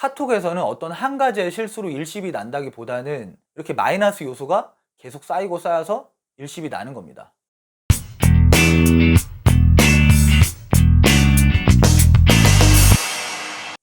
카톡에서는 어떤 한 가지의 실수로 일십이 난다기보다는 이렇게 마이너스 요소가 계속 쌓이고 쌓여서 일십이 나는 겁니다.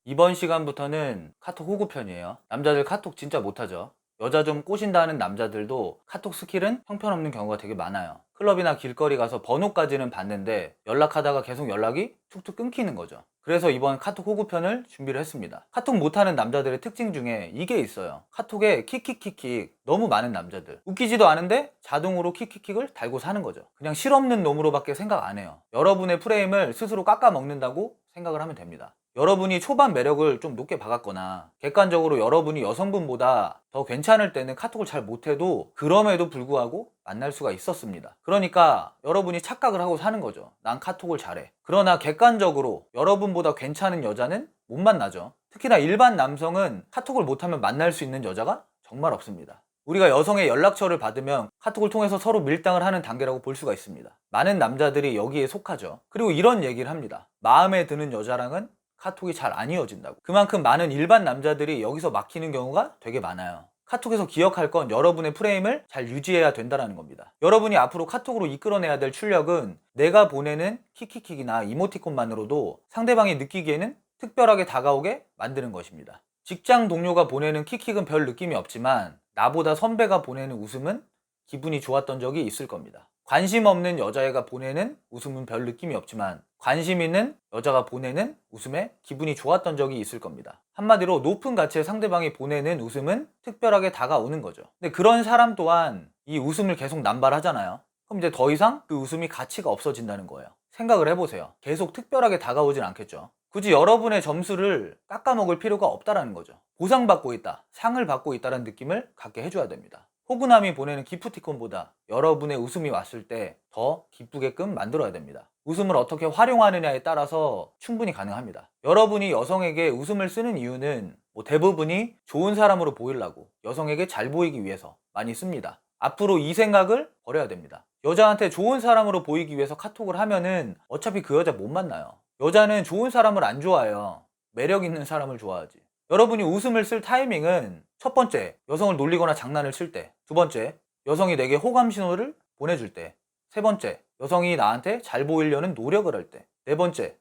이번 시간부터는 카톡 호구편이에요. 남자들 카톡 진짜 못하죠. 여자 좀 꼬신다는 남자들도 카톡 스킬은 형편없는 경우가 되게 많아요. 클럽이나 길거리 가서 번호까지는 봤는데 연락하다가 계속 연락이 툭툭 끊기는 거죠. 그래서 이번 카톡 호구편을 준비를 했습니다. 카톡 못하는 남자들의 특징 중에 이게 있어요. 카톡에 킥킥킥킥 너무 많은 남자들. 웃기지도 않은데 자동으로 킥킥킥을 달고 사는 거죠. 그냥 실없는 놈으로밖에 생각 안 해요. 여러분의 프레임을 스스로 깎아 먹는다고 생각을 하면 됩니다. 여러분이 초반 매력을 좀 높게 박았거나 객관적으로 여러분이 여성분보다 더 괜찮을 때는 카톡을 잘 못해도 그럼에도 불구하고 만날 수가 있었습니다. 그러니까 여러분이 착각을 하고 사는 거죠. 난 카톡을 잘해. 그러나 객관적으로 여러분보다 괜찮은 여자는 못 만나죠. 특히나 일반 남성은 카톡을 못하면 만날 수 있는 여자가 정말 없습니다. 우리가 여성의 연락처를 받으면 카톡을 통해서 서로 밀당을 하는 단계라고 볼 수가 있습니다. 많은 남자들이 여기에 속하죠. 그리고 이런 얘기를 합니다. 마음에 드는 여자랑은 카톡이 잘 안 이어진다고. 그만큼 많은 일반 남자들이 여기서 막히는 경우가 되게 많아요. 카톡에서 기억할 건 여러분의 프레임을 잘 유지해야 된다는 겁니다. 여러분이 앞으로 카톡으로 이끌어내야 될 출력은 내가 보내는 키키킥이나 이모티콘만으로도 상대방이 느끼기에는 특별하게 다가오게 만드는 것입니다. 직장 동료가 보내는 킥킥은 별 느낌이 없지만 나보다 선배가 보내는 웃음은 기분이 좋았던 적이 있을 겁니다. 관심 없는 여자애가 보내는 웃음은 별 느낌이 없지만 관심 있는 여자가 보내는 웃음에 기분이 좋았던 적이 있을 겁니다. 한마디로 높은 가치의 상대방이 보내는 웃음은 특별하게 다가오는 거죠. 근데 그런 사람 또한 이 웃음을 계속 남발하잖아요. 그럼 이제 더 이상 그 웃음이 가치가 없어진다는 거예요. 생각을 해보세요. 계속 특별하게 다가오진 않겠죠. 굳이 여러분의 점수를 깎아먹을 필요가 없다라는 거죠. 보상받고 있다, 상을 받고 있다는 느낌을 갖게 해줘야 됩니다. 호구남이 보내는 기프티콘보다 여러분의 웃음이 왔을 때 더 기쁘게끔 만들어야 됩니다. 웃음을 어떻게 활용하느냐에 따라서 충분히 가능합니다. 여러분이 여성에게 웃음을 쓰는 이유는 뭐 대부분이 좋은 사람으로 보이려고 여성에게 잘 보이기 위해서 많이 씁니다. 앞으로 이 생각을 버려야 됩니다. 여자한테 좋은 사람으로 보이기 위해서 카톡을 하면은 어차피 그 여자 못 만나요. 여자는 좋은 사람을 안 좋아해요. 매력 있는 사람을 좋아하지. 여러분이 웃음을 쓸 타이밍은 첫 번째, 여성을 놀리거나 장난을 칠 때. 두 번째, 여성이 내게 호감 신호를 보내줄 때. 세 번째, 여성이 나한테 잘 보이려는 노력을 할 때. 네 번째,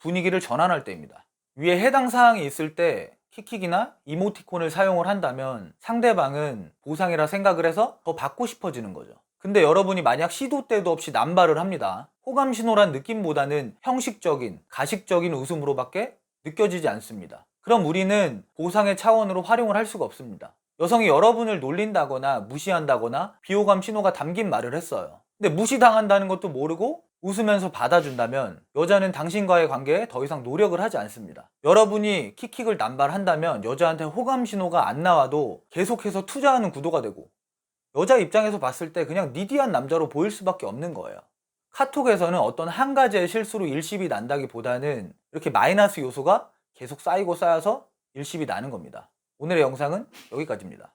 분위기를 전환할 때입니다. 위에 해당 사항이 있을 때 킥킥이나 이모티콘을 사용을 한다면 상대방은 보상이라 생각을 해서 더 받고 싶어지는 거죠. 근데 여러분이 만약 시도 때도 없이 남발을 합니다. 호감 신호란 느낌보다는 형식적인, 가식적인 웃음으로밖에 느껴지지 않습니다. 그럼 우리는 보상의 차원으로 활용을 할 수가 없습니다. 여성이 여러분을 놀린다거나 무시한다거나 비호감 신호가 담긴 말을 했어요. 근데 무시당한다는 것도 모르고 웃으면서 받아준다면 여자는 당신과의 관계에 더 이상 노력을 하지 않습니다. 여러분이 킥킥을 남발한다면 여자한테 호감 신호가 안 나와도 계속해서 투자하는 구도가 되고 여자 입장에서 봤을 때 그냥 니디한 남자로 보일 수밖에 없는 거예요. 카톡에서는 어떤 한 가지의 실수로 일십이 난다기보다는 이렇게 마이너스 요소가 계속 쌓이고 쌓여서 일십이 나는 겁니다. 오늘의 영상은 여기까지입니다.